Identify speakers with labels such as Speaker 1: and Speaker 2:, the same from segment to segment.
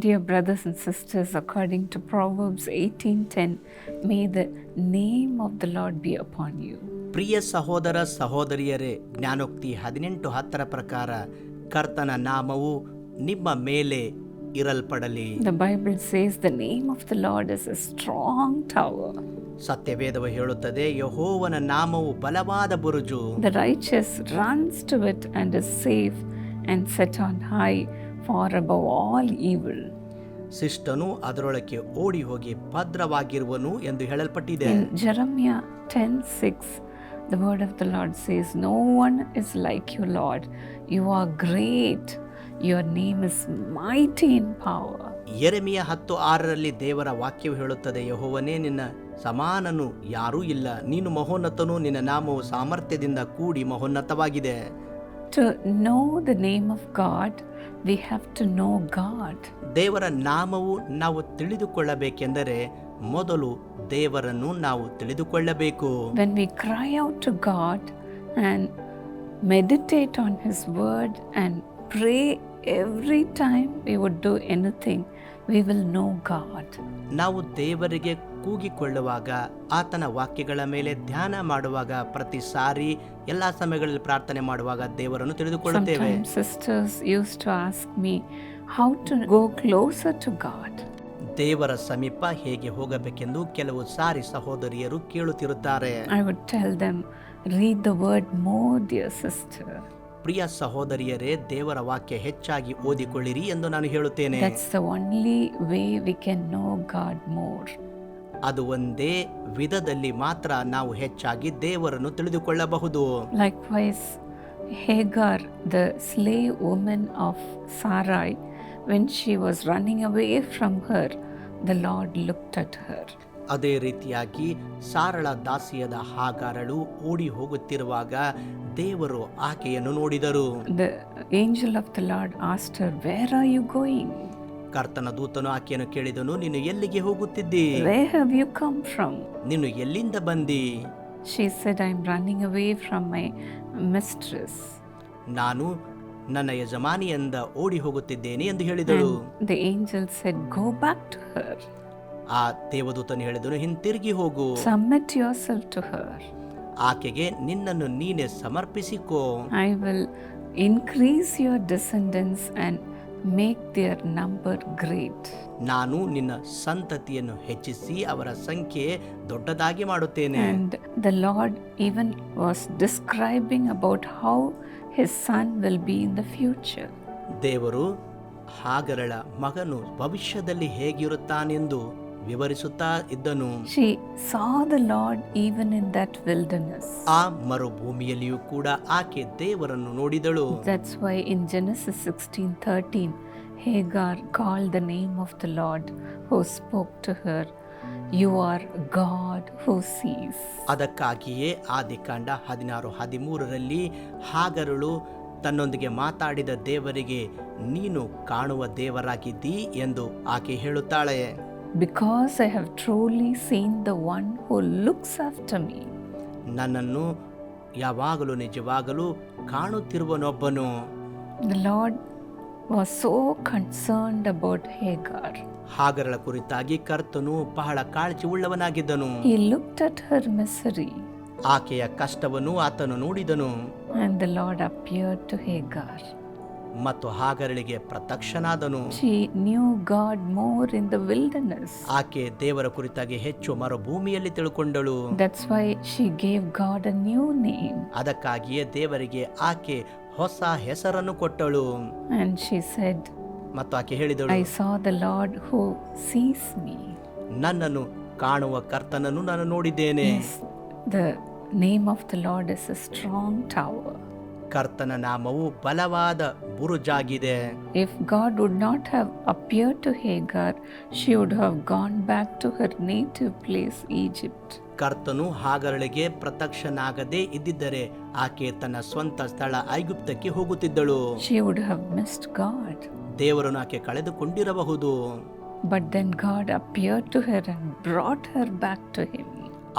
Speaker 1: Dear brothers and sisters, according to Proverbs 18:10, may the name of the Lord be upon you.
Speaker 2: ಪ್ರಿಯ ಸಹೋದರ ಸಹೋದರಿಯರೇ ಜ್ಞಾನೋಕ್ತಿ ಹದಿನೆಂಟು ಹತ್ತರ ಪ್ರಕಾರ ಕರ್ತನ ನಾಮವು ನಿಮ್ಮ ಮೇಲೆ ಇರಲ್ಪಡಲಿ
Speaker 1: The Bible says the name of the Lord is a strong tower.
Speaker 2: ಸತ್ಯವೇದವು ಹೇಳುತ್ತದೆ ಯಹೋವನ ನಾಮವು ಬಲವಾದ ಬುರುಜು
Speaker 1: The righteous runs to it and is safe and set on high For above all evil
Speaker 2: ಸಿಸ್ಟನು ಅದರೊಳಕ್ಕೆ ಓಡಿ ಹೋಗಿ ಭದ್ರವಾಗಿರುವನು ಎಂದು ಹೇಳಲ್ಪಟ್ಟಿದೆ.
Speaker 1: Jeremiah ten six the word of the Lord says no one is like you Lord you are great your name is mighty ಭಾವ
Speaker 2: ಎರೆಮಿಯ ಹತ್ತು ಆರರಲ್ಲಿ ದೇವರ ವಾಕ್ಯವು ಹೇಳುತ್ತದೆ ಯಹೋವನೇ ನಿನ್ನ ಸಮಾನನು ಯಾರೂ ಇಲ್ಲ. ನೀನು ಮಹೋನ್ನತನು. ನಿನ್ನ ನಾಮವು ಸಾಮರ್ಥ್ಯದಿಂದ ಕೂಡಿ ಮಹೋನ್ನತವಾಗಿದೆ.
Speaker 1: To know the name of God we have to know God
Speaker 2: ದೇವರ ನಾಮವು ನಾವು ತಿಳಿದುಕೊಳ್ಳಬೇಕೆಂದರೆ ಮೊದಲು ದೇವರನ್ನು ನಾವು ತಿಳಿದುಕೊಳ್ಳಬೇಕು.
Speaker 1: When we cry out to God and meditate on his word and pray every time we would do anything we will know God
Speaker 2: ನಾವು ದೇವರಿಗೆ ಕೂಗಿಕೊಳ್ಳುವಾಗ ಆತನ ವಾಕ್ಯಗಳ ಮೇಲೆ ಧ್ಯಾನ ಮಾಡುವಾಗ ಪ್ರತಿ ಸಾರಿ ಎಲ್ಲ ಸಮಯಗಳಲ್ಲಿ ಪ್ರಾರ್ಥನೆ ಮಾಡುವಾಗ ದೇವರನ್ನು ತಿಳಿದುಕೊಳ್ಳುತ್ತೇವೆ
Speaker 1: sisters use to ask me how to go closer to God.
Speaker 2: ದೇವರ ಸಮೀಪ ಹೇಗೆ ಹೋಗಬೇಕೆಂದು ಕೆಲವು ಸಾರಿ ಸಹೋದರಿಯರು ಕೇಳುತ್ತಿರುತ್ತಾರೆ
Speaker 1: I would tell them read the word more dear sister
Speaker 2: ಪ್ರಿಯ ಸಹೋದರಿಯರೇ ದೇವರ ವಾಕ್ಯ ಹೆಚ್ಚಾಗಿ ಓದಿಕೊಳ್ಳಿರಿ ಎಂದು ನಾನು ಹೇಳುತ್ತೇನೆ
Speaker 1: that's the only way we can know God more.
Speaker 2: ಅದು ಒಂದೇ ವಿಧದಲ್ಲಿ ಮಾತ್ರ ನಾವು ಹೆಚ್ಚಾಗಿ ದೇವರನ್ನು ತಿಳಿದುಕೊಳ್ಳಬಹುದು.
Speaker 1: Likewise Hagar the slave woman of Sarai when she was running away from her the Lord look at her
Speaker 2: ಅದೇ ರೀತಿಯಾಗಿ ಸಾರಳ ದಾಸಿಯದ ಹಾಗಾರಳು ಓಡಿ ಹೋಗುತ್ತಿರುವಾಗ ದೇವರು ಆಕೆಯನ್ನು ನೋಡಿದರು.
Speaker 1: The angel of the Lord asked her where are you going
Speaker 2: ಕರ್ತನ ದೂತನು ಆಕೆಯನ್ನು ಕೇಳಿದನು ನೀನು ಎಲ್ಲಿಗೆ ಹೋಗುತ್ತಿದ್ದಿ
Speaker 1: Where have you come from?
Speaker 2: ನೀನು ಎಲ್ಲಿಂದ ಬಂದಿ
Speaker 1: She said, I'm running away from my mistress.
Speaker 2: ನಾನು ನನ್ನ ಯಜಮಾನಿಯಿಂದ ಓಡಿ ಹೋಗುತ್ತಿದ್ದೇನೆ ಎಂದು ಹೇಳಿದಳು
Speaker 1: And the angel said, Go back to her,
Speaker 2: ಆ ದೇವದೂತನು ಹೇಳಿದನು ಹಿಂತಿರುಗಿ ಹೋಗು
Speaker 1: submit yourself to her.
Speaker 2: ಆಕೆಗೆ ನಿನ್ನನ್ನು ನೀನೆ ಸಮರ್ಪಿಸಿಕೋ
Speaker 1: I will increase your descendants and make their number great
Speaker 2: ನಾನು ನಿನ್ನ ಸಂತತಿಯನ್ನು ಹೆಚ್ಚಿಸಿ ಅವರ ಸಂಖ್ಯೆ ದೊಡ್ಡದಾಗಿ ಮಾಡುತ್ತೇನೆ.
Speaker 1: The Lord even was describing about how his son will be in the future
Speaker 2: ದೇವರು ಹಾಗರಳ ಮಗನು ಭವಿಷ್ಯದಲ್ಲಿ ಹೇಗಿರುತ್ತಾನೆಂದು ವಿವರಿಸುತ್ತಾ ಇದ್ದನು
Speaker 1: She saw the Lord even in that wilderness.
Speaker 2: ಆ ಮರುಭೂಮಿಯಲ್ಲಿಯೂ ಕೂಡ ಆಕೆ ದೇವರನ್ನು ನೋಡಿದಳು
Speaker 1: That's why in Genesis 16:13 Hagar called the name of the Lord who spoke to her, You are God who sees.
Speaker 2: ಅದಕ್ಕಾಗಿಯೇ ಆದಿಕಾಂಡ ಹದಿನಾರು ಹದಿಮೂರರಲ್ಲಿ ಹಾಗರಳು ತನ್ನೊಂದಿಗೆ ಮಾತಾಡಿದ ದೇವರಿಗೆ ನೀನು ಕಾಣುವ ದೇವರಾಗಿದ್ದೀ ಎಂದು ಆಕೆ ಹೇಳುತ್ತಾಳೆ
Speaker 1: because I have truly seen the one who looks after me
Speaker 2: ನನ್ನನ್ನು ಯಾವಾಗಲೂ ನಿಜವಾಗಲೂ ಕಾಣುತ್ತಿರುವನೊಬ್ಬನು.
Speaker 1: The Lord was so concerned about Hagar
Speaker 2: ಹಾಗರಳ ಕುರಿತಾಗಿ ಕರ್ತನು ಬಹಳ ಕಾಳಜಿ ಉಳ್ಳವನಾಗಿದ್ದನು.
Speaker 1: ಈ ಲುಕ್ ಅಟ್ ಹರ್ ಮೆಸರಿ
Speaker 2: ಆಕೆಯ ಕಷ್ಟವನ್ನು ಆತನು ನೋಡಿದನು.
Speaker 1: And the Lord appear to Hagar
Speaker 2: ಮತ್ತು ಹಾಗರಳಿಗೆ ಪ್ರತ್ಯಕ್ಷನಾದನು
Speaker 1: in the wilderness.
Speaker 2: ಆಕೆ ದೇವರ ಕುರಿತಾಗಿ ಹೆಚ್ಚು ಮರುಭೂಮಿಯಲ್ಲಿ ತಿಳ್ಕೊಂಡಳು
Speaker 1: she gave God a new name.
Speaker 2: ಅದಕ್ಕಾಗಿಯೇ ದೇವರಿಗೆ ಆಕೆ ಹೊಸ ಹೆಸರನ್ನು ಕೊಟ್ಟಳು ಮತ್ತು ಆಕೆ ಹೇಳಿದಳು
Speaker 1: I saw the Lord who sees me
Speaker 2: ನನ್ನನ್ನು ಕಾಣುವ ಕರ್ತನನ್ನು ನಾನು ನೋಡಿದ್ದೇನೆ
Speaker 1: the name of the Lord is a strong tower.
Speaker 2: ಕರ್ತನ ನಾಮವು ಬಲವಾದ ಬುರುಜಾಗಿದೆ
Speaker 1: If God would not have appeared to Hagar, she would have gone back to her native place, Egypt.
Speaker 2: ಕರ್ತನು ಹಾಗರಳಿಗೆ ಪ್ರತ್ಯಕ್ಷನಾಗದೇ ಇದ್ದಿದ್ದರೆ ಆಕೆ ತನ್ನ ಸ್ವಂತ ಸ್ಥಳ ಐಗುಪ್ತಕ್ಕೆ ಹೋಗುತ್ತಿದ್ದಳು
Speaker 1: She would have missed God.
Speaker 2: ದೇವರನ್ನು ಆಕೆ ಕಳೆದುಕೊಂಡಿರಬಹುದು
Speaker 1: But then God appeared to her and brought her back to Him.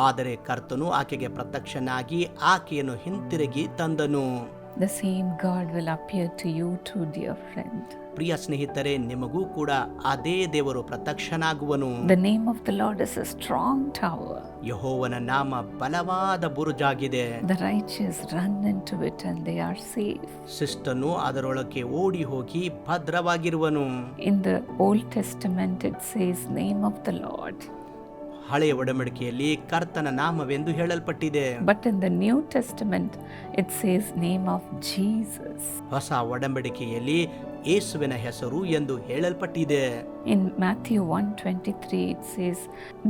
Speaker 2: ಆದರೆ ಕರ್ತನು ಆಕೆಗೆ ಪ್ರತ್ಯಕ್ಷನಾಗಿ ಆಕೆಯನ್ನು ಹಿಂತಿರುಗಿ ತಂದನು
Speaker 1: the same God will appear to you too dear friend
Speaker 2: ಪ್ರಿಯ ಸ್ನೇಹಿತರೆ ನಿಮಗೂ ಕೂಡ ಅದೇ ದೇವರು ಪ್ರತ್ಯಕ್ಷನಾಗುವನು.
Speaker 1: The name of the Lord is a strong tower
Speaker 2: ಯಹೋವನ ನಾಮ ಬಲವಾದ ಬುರುಜ್ ಆಗಿದೆ
Speaker 1: the righteous run into it and they are safe
Speaker 2: ಶಿಷ್ಟನು ಅದರೊಳಕ್ಕೆ ಓಡಿ ಹೋಗಿ ಭದ್ರವಾಗಿರುವನು.
Speaker 1: In the Old Testament it says name of the Lord
Speaker 2: ಹಳೆಯ ಒಡಂಬಡಿಕೆಯಲ್ಲಿ ಕರ್ತನ ನಾಮವೆಂದು ಹೇಳಲ್ಪಟ್ಟಿದೆ
Speaker 1: But in the New Testament, it says, Name of Jesus.
Speaker 2: ಹೊಸ ಒಡಂಬಡಿಕೆಯಲ್ಲಿ ಯೇಸುವಿನ ಹೆಸರು ಎಂದು ಹೇಳಲ್ಪಟ್ಟಿದೆ
Speaker 1: In Matthew 1:23 it says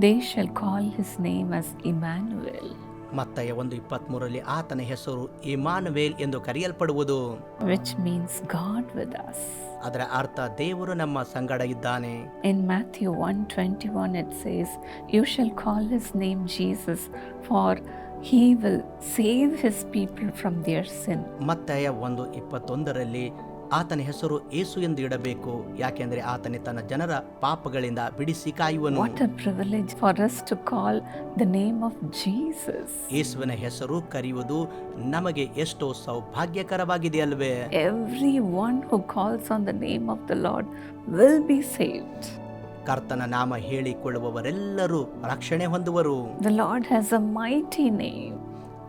Speaker 1: they shall call his name as Emmanuel
Speaker 2: ಮತ್ತಯ ಒಂದು ಇಪ್ಪತ್ತ್ ಮೂರರಲ್ಲಿ ಆತನ ಹೆಸರು ಇಮಾನ್ವೇಲ್ ಎಂದು ಕರೆಯಲ್ಪಡುವುದು.
Speaker 1: Which means God with us
Speaker 2: ಅದರ ಅರ್ಥ ದೇವರು ನಮ್ಮ ಸಂಗಡ ಇದ್ದಾನೆ.
Speaker 1: In Matthew one twenty one it says you shall call his name Jesus for he will save his people from their sin
Speaker 2: ಮತ್ತಯ ಒಂದು ಇಪ್ಪತ್ತೊಂದರಲ್ಲಿ ಆತನ ಹೆಸರು ಏಸು ಎಂದು ಇಡಬೇಕು ಯಾಕೆಂದರೆ ಆತನೇ ತನ್ನ ಜನರ ಪಾಪಗಳಿಂದ ಬಿಡಿಸಿ ಕಾಯುವನು
Speaker 1: What a privilege for us to call the name of Jesus.
Speaker 2: ಯೇಸುವಿನ ಹೆಸರು ಕರೆಯುವುದು ನಮಗೆ ಎಷ್ಟೋ ಸೌಭಾಗ್ಯಕರವಾಗಿದೆ ಅಲ್ವೇ
Speaker 1: Everyone who calls on the name of the Lord will be saved.
Speaker 2: ಕರ್ತನ ನಾಮ ಹೇಳಿಕೊಳ್ಳುವವರೆಲ್ಲರೂ ರಕ್ಷಣೆ ಹೊಂದುವರು
Speaker 1: The Lord has a mighty name,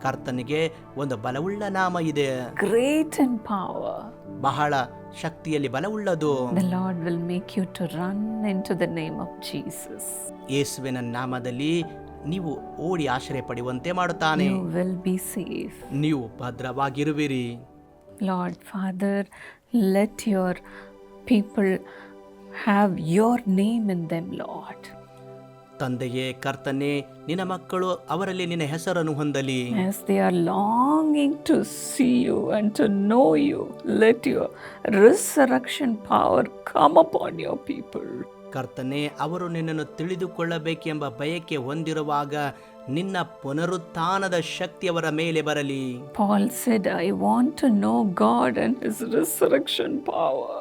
Speaker 2: ಕರ್ತನಿಗೆ ಒಂದು ಬಲವುಳ್ಳ ನಾಮ ಇದೆ.
Speaker 1: ಗ್ರೇಟ್ ಅಂಡ್ ಪಾವರ್
Speaker 2: ಬಹಳ ಶಕ್ತಿಯಲ್ಲಿ ಬಲವುಳ್ಳದು.
Speaker 1: The Lord will make you to run into the name of Jesus
Speaker 2: ಯೇಸುವಿನ ನಾಮದಲ್ಲಿ ನೀವು ಓಡಿ ಆಶ್ರಯ ಪಡೆಯುವಂತೆ ಮಾಡುತ್ತಾನೆ.
Speaker 1: ಯು ವಿಲ್ ಬಿ ಸೇಫ್
Speaker 2: ನೀವು ಭದ್ರವಾಗಿರುವಿರಿ.
Speaker 1: Lord father let your people have your name in them Lord
Speaker 2: ತಂದೆಯೇ ಕರ್ತನೆ ನಿನ್ನ ಮಕ್ಕಳು ಅವರಲ್ಲಿ ನಿನ್ನ ಹೆಸರನ್ನು ಹೊಂದಲಿ
Speaker 1: As they are longing to see you and to know you, let your resurrection power come upon your people.
Speaker 2: ಕರ್ತನೆ ಅವರು ನಿನ್ನನ್ನು ತಿಳಿದುಕೊಳ್ಳಬೇಕೆಂಬ ಬಯಕೆ ಹೊಂದಿರುವಾಗ ನಿನ್ನ ಪುನರುತ್ಥಾನದ ಶಕ್ತಿ ಅವರ ಮೇಲೆ ಬರಲಿ
Speaker 1: Paul said, I want to know God and his resurrection power.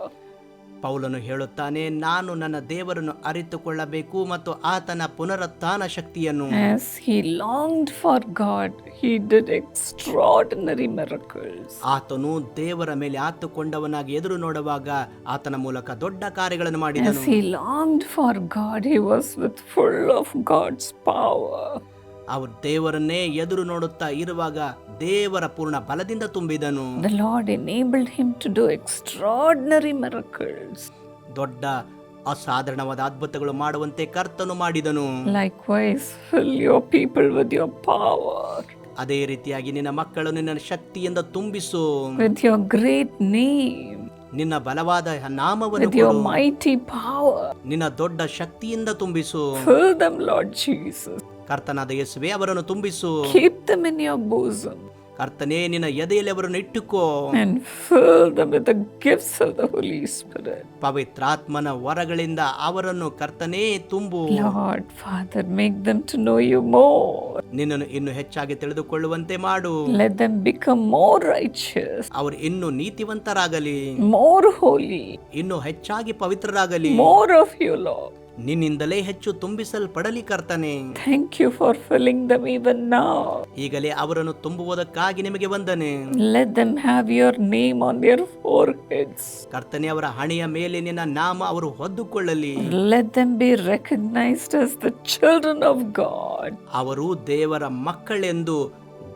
Speaker 2: ಪೌಲನು ಹೇಳುತ್ತಾನೆ ನಾನು ನನ್ನ ದೇವರನ್ನು ಅರಿತುಕೊಳ್ಳಬೇಕು ಮತ್ತು ಆತನ ಪುನರುತ್ಥಾನ ಶಕ್ತಿಯನ್ನು
Speaker 1: As he longed for God, he did extraordinary miracles.
Speaker 2: ಆತನು ದೇವರ ಮೇಲೆ ಆತುಕೊಂಡವನಾಗಿ ಎದುರು ನೋಡುವಾಗ ಆತನ ಮೂಲಕ ದೊಡ್ಡ ಕಾರ್ಯಗಳನ್ನು ಮಾಡಿದನು
Speaker 1: As he longed for God, he was with full of God's power.
Speaker 2: ಅವರು ದೇವರನ್ನೇ ಎದುರು ನೋಡುತ್ತಾ ಇರುವಾಗ ದೇವರ ಪೂರ್ಣ ಬಲದಿಂದ ತುಂಬಿದನು. ದೊಡ್ಡ ಅಸಾಧಾರಣವಾದ ಅದ್ಭುತಗಳು ಮಾಡುವಂತೆ ಕರ್ತನು ಮಾಡಿದನು.
Speaker 1: Likewise people with power
Speaker 2: ಅದೇ ರೀತಿಯಾಗಿ ನಿನ್ನ ಮಕ್ಕಳು ನಿನ್ನ ಶಕ್ತಿಯಿಂದ ತುಂಬಿಸು.
Speaker 1: ವಿತ್ ಯೋರ್ ಗ್ರೇಟ್ ನೇಮ್
Speaker 2: ನಿನ್ನ ಬಲವಾದ ನಾಮವನ್ನು
Speaker 1: ವಿತ್
Speaker 2: ಯೋರ್
Speaker 1: ಮೈಟಿ ಪವರ್
Speaker 2: ನಿನ್ನ ದೊಡ್ಡ ಶಕ್ತಿಯಿಂದ ತುಂಬಿಸು.
Speaker 1: ಫಿಲ್ ದಮ್ ಲಾರ್ಡ್ ಜೀಸಸ್
Speaker 2: ಕರ್ತನಾದ ಯೇಸುವೆ ಅವರನ್ನು ತುಂಬಿಸು
Speaker 1: Keep them in your bosom
Speaker 2: ಕರ್ತನೇ ನಿನ್ನ ಎದೆಯಲ್ಲಿ ಅವರನ್ನು ಇಟ್ಟುಕೋ
Speaker 1: and fill them with the gifts of the Holy Spirit.
Speaker 2: ಪವಿತ್ರಾತ್ಮನ ವರಗಳಿಂದ ಅವರನ್ನು ಕರ್ತನೇ ತುಂಬು
Speaker 1: Lord, Father, make them to know you more.
Speaker 2: ನಿನ್ನನ್ನು ಇನ್ನು ಹೆಚ್ಚಾಗಿ ತಿಳಿದುಕೊಳ್ಳುವಂತೆ ಮಾಡು
Speaker 1: Let them become more righteous,
Speaker 2: ಅವರು ಇನ್ನು ನೀತಿವಂತರಾಗಲಿ
Speaker 1: more holy,
Speaker 2: ಇನ್ನು ಹೆಚ್ಚಾಗಿ ಪವಿತ್ರರಾಗಲಿ
Speaker 1: more of you, Lord.
Speaker 2: ನಿನ್ನಿಂದಲೇ ಹೆಚ್ಚು ತುಂಬಿಸಲ್ಪಡಲಿ ಕರ್ತನೆ
Speaker 1: thank you for filling them even now
Speaker 2: ಈಗಲೇ ಅವರನ್ನು ತುಂಬುವುದಕ್ಕಾಗಿ ನಿಮಗೆ ವಂದನೆ.
Speaker 1: Let them have your name on their foreheads
Speaker 2: ಕರ್ತನೆ ಅವರ ಹಣೆಯ ಮೇಲೆ ನಿನ್ನ ನಾಮ ಅವರು ಹೊದ್ದುಕೊಳ್ಳಲಿ.
Speaker 1: Let them be recognised as the children of God
Speaker 2: ಅವರು ದೇವರ ಮಕ್ಕಳೆಂದು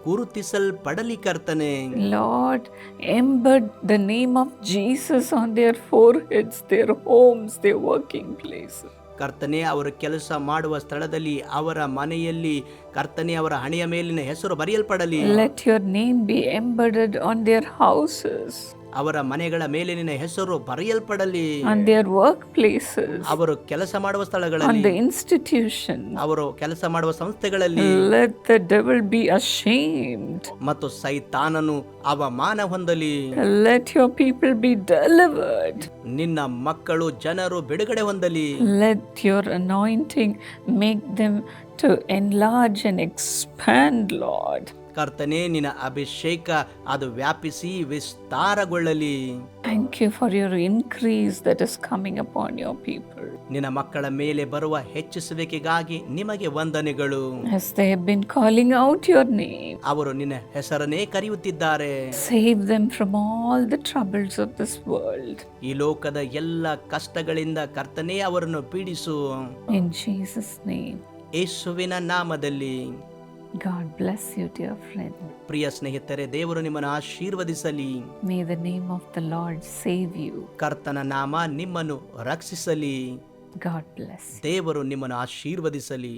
Speaker 2: ಗುರುತಿಸಲ್ಪಡಲಿ ಕರ್ತನೆ
Speaker 1: Lord embed the name of Jesus on their foreheads their homes their working place
Speaker 2: ಕರ್ತನೆ ಅವರು ಕೆಲಸ ಮಾಡುವ ಸ್ಥಳದಲ್ಲಿ ಅವರ ಮನೆಯಲ್ಲಿ ಕರ್ತನೆ ಅವರ ಹಣೆಯ ಮೇಲಿನ ಹೆಸರು ಬರೆಯಲ್ಪಡಲಿ.
Speaker 1: Let your name be embedded on their houses,
Speaker 2: ಅವರ ಮನೆಗಳ ಮೇಲಿನ ಹೆಸರು ಬರೆಯಲ್ಪಡಲಿ
Speaker 1: on their workplaces,
Speaker 2: ಅವರು ಕೆಲಸ ಮಾಡುವ
Speaker 1: on
Speaker 2: ಸ್ಥಳಗಳಲ್ಲಿ
Speaker 1: the institutions.
Speaker 2: ಅವರು ಕೆಲಸ ಮಾಡುವ ಸಂಸ್ಥೆಗಳಲ್ಲಿ
Speaker 1: Let the devil be ashamed.
Speaker 2: ಮತ್ತು ಸೈತಾನನು ಅವಮಾನ ಹೊಂದಲಿ
Speaker 1: Let your people be delivered.
Speaker 2: ನಿನ್ನ ಮಕ್ಕಳು ಜನರು ಬಿಡುಗಡೆ ಹೊಂದಲಿ
Speaker 1: Let your anointing make them to enlarge and expand, Lord.
Speaker 2: ಕರ್ತನೇ ನಿನ್ನ ಅಭಿಷೇಕ ಅದು ವ್ಯಾಪಿಸಿ ವಿಸ್ತಾರಗೊಳ್ಳಲಿ.
Speaker 1: Thank you for your increase that is coming on your people
Speaker 2: ನಿನ್ನ ಮಕ್ಕಳ ಮೇಲೆ ಬರುವ ಹೆಚ್ಚಿಸುವಿಕೆಗಾಗಿ ನಿಮಗೆ ವಂದನೆಗಳು.
Speaker 1: Been calling out your name
Speaker 2: ಅವರು ನಿನ್ನ ಹೆಸರನ್ನೇ ಕರೆಯುತ್ತಿದ್ದಾರೆ.
Speaker 1: Save them from all the troubles of this world
Speaker 2: ಈ ಲೋಕದ ಎಲ್ಲ ಕಷ್ಟಗಳಿಂದ ಕರ್ತನೇ ಅವರನ್ನು ಪೀಡಿಸು.
Speaker 1: ಇನ್ ಜೀಸಸ್ ನೇಮ್
Speaker 2: ಯೇಸುವಿನ ನಾಮದಲ್ಲಿ.
Speaker 1: God bless you, dear friend.
Speaker 2: ಪ್ರಿಯ ಸ್ನೇಹಿತರೆ ದೇವರು ನಿಮ್ಮನ್ನು ಆಶೀರ್ವದಿಸಲಿ
Speaker 1: May the name of the Lord save you.
Speaker 2: ಕರ್ತನ ನಾಮ ನಿಮ್ಮನ್ನು ರಕ್ಷಿಸಲಿ
Speaker 1: God bless.
Speaker 2: ದೇವರು ನಿಮ್ಮನ್ನು ಆಶೀರ್ವದಿಸಲಿ